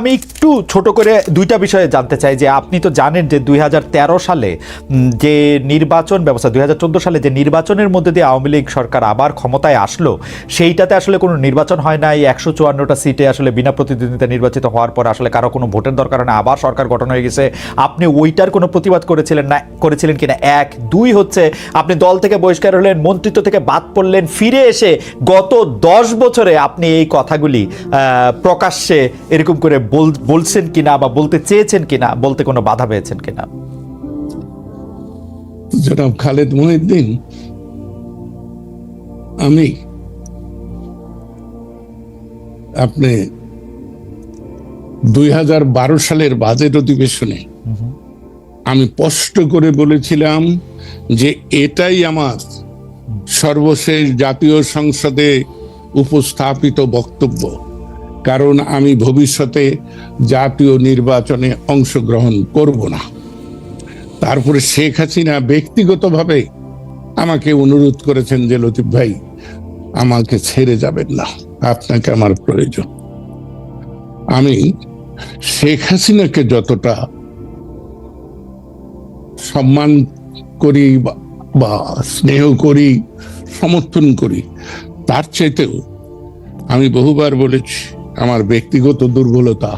আমি একটু ছোট করে দুইটা বিষয়ে জানতে চাই যে আপনি তো জানেন যে দুই হাজার তেরো সালে যে নির্বাচন ব্যবস্থা, দুই হাজার চোদ্দ সালে যে নির্বাচনের মধ্যে দিয়ে আওয়ামী লীগ সরকার আবার ক্ষমতায় আসলো, সেইটাতে আসলে কোনো নির্বাচন হয় নাই, একশো চুয়ান্নটা সিটে আসলে বিনা প্রতিদ্বন্দ্বিতা নির্বাচিত হওয়ার পর আসলে কারও কোনো ভোটের দরকার না, আবার সরকার গঠন হয়ে গেছে। আপনি ওইটার কোনো প্রতিবাদ করেছিলেন না, করেছিলেন কিনা? এক। দুই হচ্ছে, আপনি দল থেকে বহিষ্কার হলেন, মন্ত্রিত্ব থেকে বাদ পড়লেন, ফিরে এসে গত দশ বছরে আপনি এই কথাগুলি প্রকাশ্যে এরকম করে বলছেন কিনা বা বলতে চেয়েছেন কিনা, বলতে কোনো বাধা পেয়েছেন কিনা? জনাব খালেদ মহিউদ্দিন, আমি আপনি দুই হাজার বারো সালের বাজেট অধিবেশনে আমি স্পষ্ট করে বলেছিলাম যে এটাই আমার সর্বশেষ জাতীয় সংসদে উপস্থাপিত বক্তব্য। কারণ আমি ভবিষ্যতে জাতীয় নির্বাচনে অংশগ্রহণ করব না। তারপরে শেখ হাসিনা ব্যক্তিগতভাবে আমাকে অনুরোধ করেছেন যে, লতিফ ভাই, আমাকে ছেড়ে যাবেন না। আপনাকে আমার প্রয়োজন। আমি শেখ হাসিনাকে যতটা সম্মান করি বা- স্নেহ করি, সমর্থন করি, তার চাইতেও আমি বহুবার বলেছি আমার ব্যক্তিগত দুর্বলতা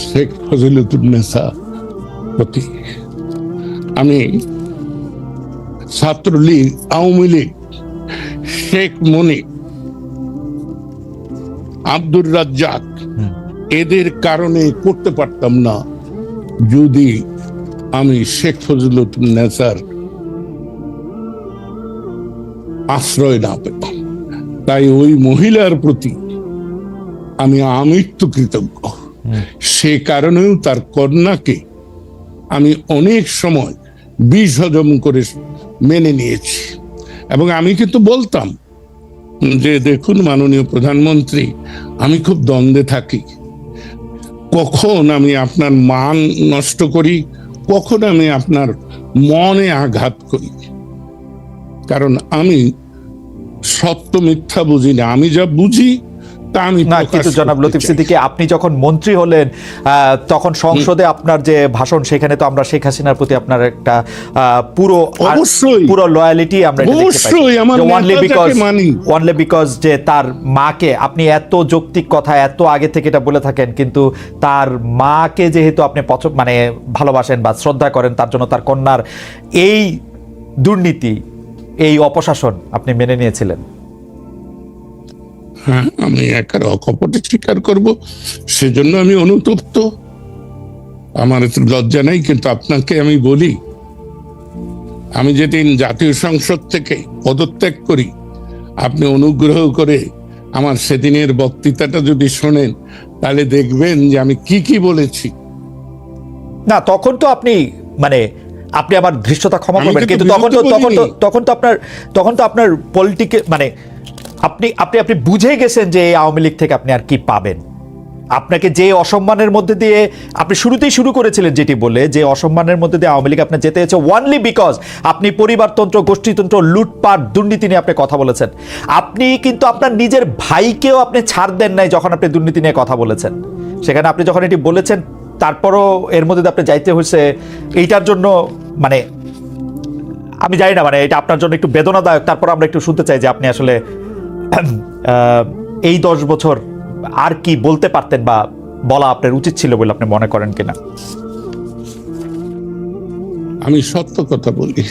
শেখ ফজিলতুন্নেসা প্রতি। আমি ছাত্রলীগ, আওয়ামী লীগ, শেখ মনি আব্দুর রাজ্জাক, এদের কারণে করতে পারতাম না যদি আমি শেখ ফজলুদ্দিনার আশ্রয় না পেতাম। তাই ওই মহিলার প্রতি আমি আমৃত্যু কৃতজ্ঞ। সে কারণেও তার কন্যাকে আমি অনেক সময় বিষ হজম করে মেনে নিয়েছি। এবং আমি কিন্তু বলতাম যে, দেখুন মাননীয় প্রধানমন্ত্রী, আমি খুব দ্বন্দ্বে থাকি। কখন আমি আপনার মান নষ্ট করি? কখন আমি আপনার মনে আঘাত করি? কারণ আমি সত্য মিথ্যা বুঝি না। আমি যা বুঝি না কিন্তু জনাব লতিফ। সিদ্দিকী আপনি যখন মন্ত্রী হলেন তখন সংসদে আপনার যে ভাষণ সেখানে তো আমরা শেখ হাসিনার প্রতি আপনার একটা পুরো অবশ্যই। পুরো লয়ালিটি আমরা অবশ্যই, আমার অনলি বিকজ মানি। অনলি বিকজ যে তার মাকে আপনি এত যৌক্তিক কথা এত আগে থেকে এটা বলে থাকেন কিন্তু তার মাকে যেহেতু আপনি পছন্দ মানে ভালোবাসেন বা শ্রদ্ধা করেন তার জন্য তার কন্যার এই দুর্নীতি এই অপশাসন আপনি মেনে নিয়েছিলেন হ্যাঁ আমি একার অকপটে স্বীকার করব সেজন্য আমি অনুতপ্ত। আমার লজ্জা নেই কিন্তু আপনাকে আমি বলি আমি যেদিন জাতীয় সংসদ থেকে পদত্যাগ করি আপনি অনুগ্রহ করে আমার সেদিনের বক্তৃতাটা যদি শোনেন তাহলে দেখবেন যে আমি কি কি বলেছি। না তখন তো আপনি মানে আপনি আমার ধৃষ্টতা ক্ষমা করবেন কিন্তু কিন্তু তখন তো তখন তো তখন তো আপনার তখন তো আপনার পলিটিকে মানে আপনি আপনি আপনি বুঝে গেছেন যে এই আওয়ামী লীগ থেকে আপনি আর কি পাবেন। আপনাকে যে অসম্মানের মধ্যে দিয়ে, আপনি শুরুতেই শুরু করেছিলেন যেটি বলে যে অসম্মানের মধ্যে দিয়ে আওয়ামী লীগ আপনার যেতে হয়েছে ওয়ানলি বিকজ আপনি পরিবারতন্ত্র, গোষ্ঠীতন্ত্র, লুটপাট, দুর্নীতি নিয়ে আপনি কথা বলেছেন। আপনি কিন্তু আপনার নিজের ভাইকেও আপনি ছাড় দেন নাই যখন আপনি দুর্নীতি নিয়ে কথা বলেছেন। সেখানে আপনি যখন এটি বলেছেন, তারপরও এর মধ্যে আপনি যাইতে হয়েছে। এইটার জন্য মানে আমি জানি না মানে এটা আপনার জন্য একটু বেদনাদায়ক। তারপর আমরা একটু শুনতে চাই যে আপনি আসলে এই দশ বছর আর কি বলতে পারতেন বা বলা আপনার উচিত ছিল বলে আপনি মনে করেন কিনা? আমি সত্য কথা বলি।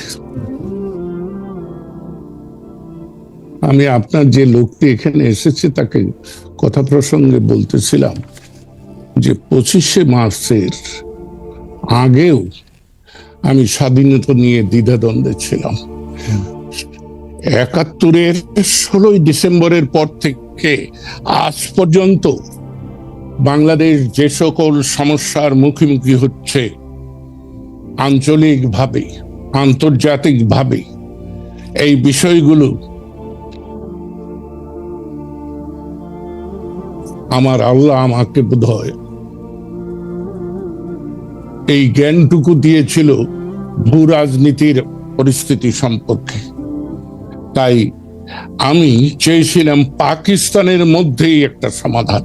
আমি আপনার যে লোকটি এখানে এসেছে, তাকে কথা প্রসঙ্গে বলতেছিলাম যে পঁচিশে মার্চের আগেও আমি স্বাধীনতা নিয়ে দ্বিধাদ্বন্দ্বে ছিলাম। একাত্তরের ষোলোই ডিসেম্বরের পর থেকে আজ পর্যন্ত বাংলাদেশ যে সকল সমস্যার মুখোমুখি হচ্ছে আঞ্চলিকভাবে, আন্তর্জাতিকভাবে, এই বিষয়গুলো আমার আল্লাহ আমাকে বোধ হয় এই জ্ঞানটুকু দিয়েছিল ভূ রাজনীতির পরিস্থিতি সম্পর্কে। তাই আমি চেয়েছিলাম পাকিস্তানের মধ্যেই একটা সমাধান।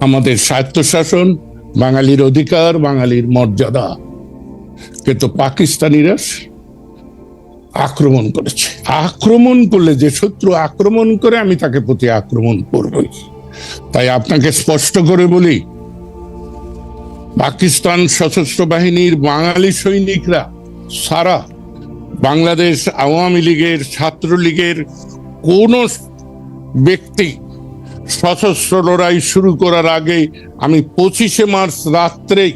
আমাদের স্বায়ত্তশাসন বাঙালির অধিকার, বাঙালির মর্যাদা। কিন্তু পাকিস্তানিরা আক্রমণ করেছে। আক্রমণ করলে যে শত্রু আক্রমণ করে, আমি তাকে প্রতি আক্রমণ করবই। তাই আপনাকে স্পষ্ট করে বলি, পাকিস্তান সশস্ত্র বাহিনীর বাঙালি সৈনিকরা সারা বাংলাদেশ আওয়ামী লীগের, ছাত্রলীগের কোন ব্যক্তি সশস্ত্র লড়াই শুরু করার আগে আমি পঁচিশে মার্চ রাত্রেই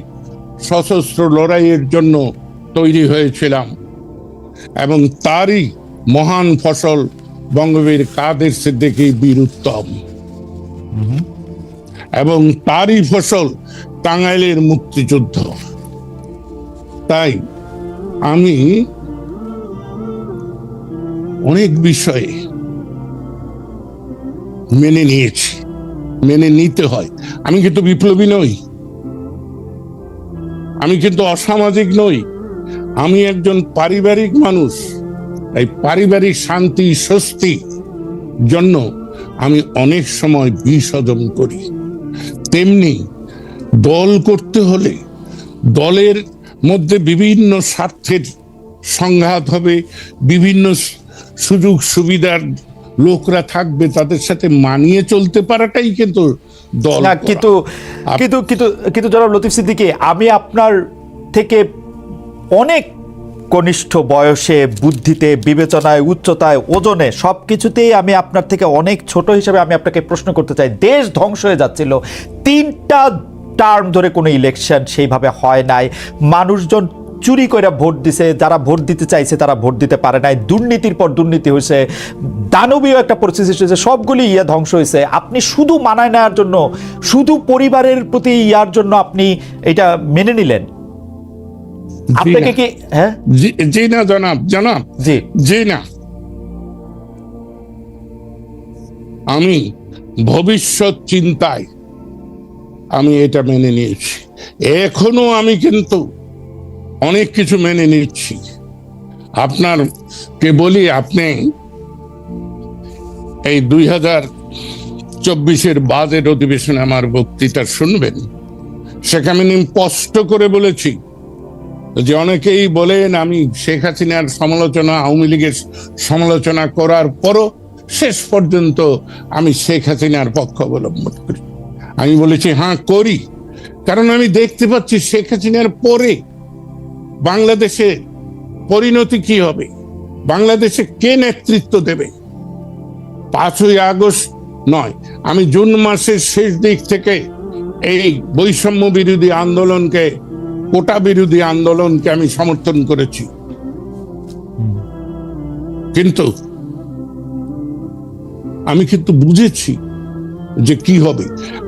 সশস্ত্র লড়াইয়ের জন্য তৈরি হয়েছিলাম। এবং তারই মহান ফসল বঙ্গবীর কাদের সিদ্দিকী বীর উত্তম। এবং তারই ফসল টাঙ্গাইলের মুক্তিযুদ্ধ। তাই আমি অনেক বিষয়ে মেনে নিয়েছি, মেনে নিতে হয়। আমি কিন্তু বিপ্লবী নই। আমি কিন্তু অসামাজিক নই। আমি একজন পারিবারিক মানুষ। এই পারিবারিক শান্তি, স্বস্তি জন্য আমি অনেক সময় বিষ হজম করি। তেমনি দল করতে হলে দলের মধ্যে বিভিন্ন স্বার্থের সংঘাত হবে, বিভিন্ন সুযোগ সুবিধার লোকরা থাকবে তাদের সাথে মানিয়ে চলতে পারাটাই কিন্তু দল কিন্তু কিন্তু কিন্তু কিন্তু জনাব লতিফ সিদ্দিকী আমি আপনার থেকে অনেক কনিষ্ঠ বয়সে বুদ্ধিতে বিবেচনায় উচ্চতায় ওজনে সব কিছুতেই আমি আপনার থেকে অনেক ছোট হিসেবে আমি আপনাকে প্রশ্ন করতে চাই। দেশ ধ্বংস হয়ে যাচ্ছিল। তিনটা টার্ম ধরে কোনো ইলেকশন সেইভাবে হয় নাই। মানুষজন চুরি করে ভোট দিছে যারা ভোট দিতে চাইছে তারা ভোট দিতে পারে নাই। দুর্নীতির পর দুর্নীতি হয়েছে দানবীয় একটা পরিস্থিতি সৃষ্টি হয়েছে সবগুলি ইয়ে ধ্বংস হয়েছে আপনি শুধু মানায় নেওয়ার জন্য শুধু পরিবারের প্রতি ইয়ার জন্য আপনি এটা মেনে নিলেন। আপনাকে না। কি হ্যাঁ? জি- জি না জনাব জনাব। জি। জি না। আমি ভবিষ্যৎ চিন্তায় আমি এটা মেনে নিয়েছি। এখনও আমি কিন্তু অনেক কিছু মেনে নিচ্ছি। আপনার কে বলি, আপনি এই দুই হাজার চব্বিশের বাজেট অধিবেশনে আমার বক্তৃতা শুনবেন। সেখানে আমি স্পষ্ট করে বলেছি যে অনেকেই বলেন, আমি শেখ হাসিনার সমালোচনা, আওয়ামী লীগের সমালোচনা করার পরও শেষ পর্যন্ত আমি শেখ হাসিনার পক্ষ অবলম্বন করি। আমি বলেছি হ্যাঁ করি। কারণ আমি দেখতে পাচ্ছি শেখ হাসিনার পরে বাংলাদেশে পরিণতি কি হবে? বাংলাদেশে কে নেতৃত্ব দেবে? পাঁচই আগস্ট নয়, আমি জুন মাসের শেষ দিক থেকে এই বৈষম্য বিরোধী আন্দোলনকে, কোটা বিরোধী আন্দোলনকে আমি সমর্থন করেছি। কিন্তু আমি কিন্তু বুঝেছি যে কি হবে।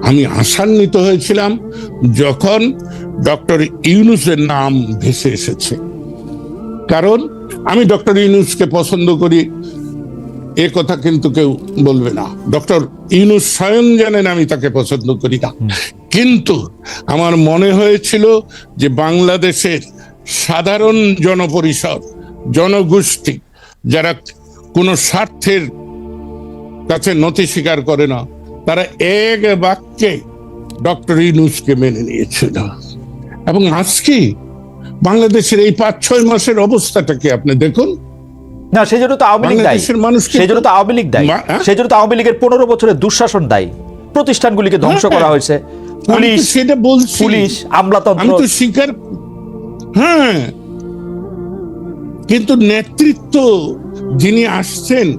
আমি আশান্বিত হয়েছিলাম যখন ডক্টর ইউনুসের নাম ভেসে এসেছে। কারণ আমি ডক্টর ইউনুসকে পছন্দ করি এ কথা কিন্তু কেউ বলবে না। ডক্টর ইউনুস স্বয়ং জানেন আমি তাকে পছন্দ করি না। কিন্তু আমার মনে হয়েছিল যে বাংলাদেশের সাধারণ জনপরিষদ জনগোষ্ঠী যারা কোনো স্বার্থের কাছে নথি স্বীকার করে না তারা এক বাক্যে ডক্টর ইউনুসকে মেনে নিয়েছিল। এবং আজকে বাংলাদেশের এই পাঁচ ছয় মাসের অবস্থাটাকে আপনি দেখুন? না সেই জন্য তো আওয়ামী লীগ দায়ী। বাংলাদেশের মানুষ কিন্তু- সেই জন্য তো আওয়ামী লীগ দায়ী। মা- হ্যাঁ? সেই জন্য তো আওয়ামী লীগের পনেরো বছরের দুঃশাসন দায়ী। প্রতিষ্ঠানগুলিকে ধ্বংস হ্যাঁ। করা হয়েছে। আমি পুলিশ সেটা বলছি। পুলিশ আমি আমলাতন্ত্র তো স্বীকার হ্যাঁ। কিন্তু নেতৃত্ব যিনি আসছেন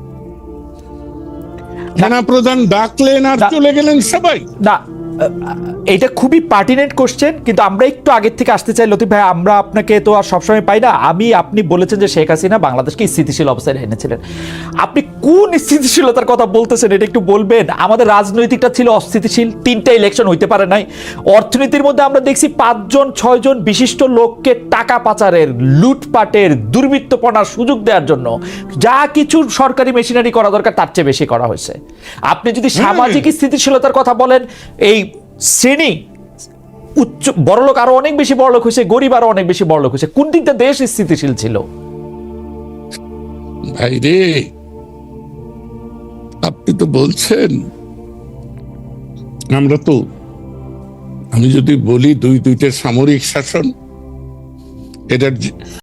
সেনা প্রধান ডাকলেন আর। চলে গেলেন সবাই। না এটা খুবই পার্টিনেন্ট কোশ্চেন কিন্তু আমরা একটু আগের থেকে আসতে চাই। লতিফ ভাই আমরা আপনাকে তো আর সবসময় পাই না। আমি আপনি বলেছেন যে শেখ হাসিনা বাংলাদেশকে স্থিতিশীল অবস্থায় এনেছিলেন। আপনি কোন স্থিতিশীলতার কথা বলতেছেন এটা একটু বলবেন? আমাদের রাজনৈতিকটা ছিল অস্থিতিশীল তিনটা ইলেকশন হইতে পারে নাই। অর্থনীতির মধ্যে আমরা দেখছি পাঁচজন ছয়জন বিশিষ্ট লোককে টাকা পাচারের লুটপাটের দুর্বৃত্তপনার সুযোগ দেওয়ার জন্য যা কিছু সরকারি মেশিনারি করা দরকার তার চেয়ে বেশি করা হয়েছে। আপনি যদি সামাজিক স্থিতিশীলতার কথা বলেন এই শ্রেণি উচ্চ বড়লোক আরও অনেক বেশি বড়লোক হয়েছে গরিব আরও অনেক বেশি বড়লোক হয়েছে। কোন দিকটা দেশ স্থিতিশীল ছিল? ভাই রে আপনি তো বলছেন। আমরা তো আমি যদি বলি দুই দুইটা সামরিক শাসন এটার